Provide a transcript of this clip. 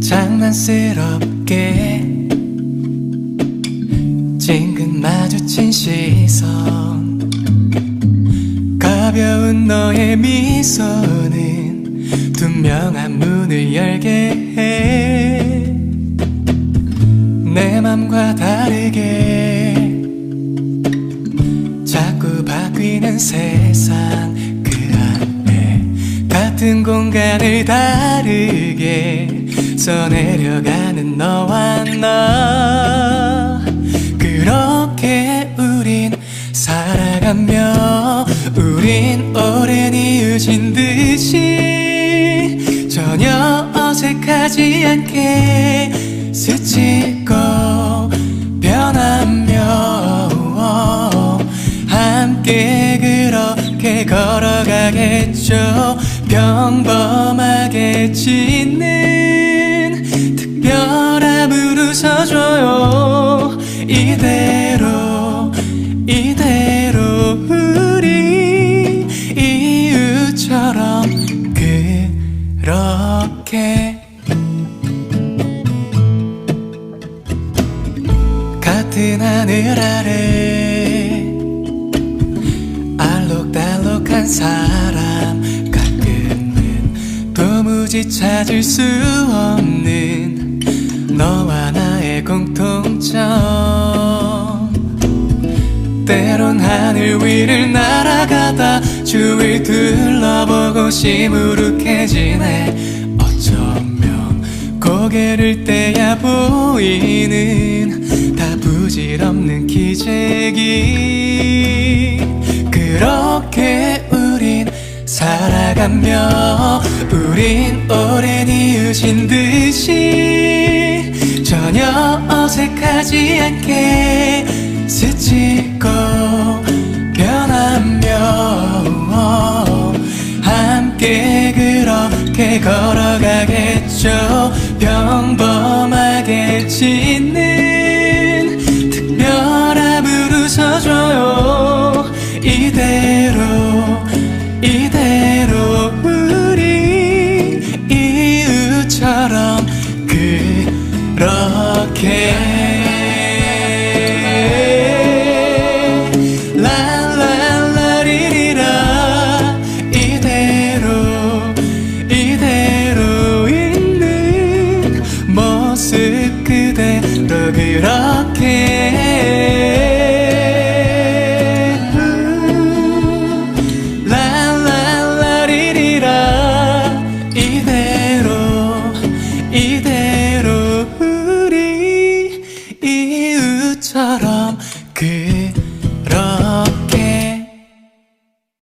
장난스럽게 찡긋 마주친 시선. 가벼운 너의 미소는 투명한 문을 열게 해. 내 맘과 다르게 자꾸 바뀌는 세 공간을 다르게 써내려가는 너와 나 그렇게 우린 살아가며 우린 오랜 이웃인 듯이 전혀 어색하지 않게 스치고 변하며 걸어가겠죠. 평범하게 짓는 특별함을 웃어줘요. 이대로 이대로 우리 이웃처럼 그렇게 같은 하늘 아래 한 사람 가끔은 도무지 찾을 수 없는 너와 나의 공통점. 때론 하늘 위를 날아가다 주위 둘러보고 시무룩해지네. 어쩌면 고개를 떼야 보이는 다 부질없는 기재기 그렇게 살아가며 우린 오랜 이웃인 듯이 전혀 어색하지 않게 스치고 변하며 함께 그렇게 걸어가겠죠. 평범하게 짓는 특별함을 웃어줘 이대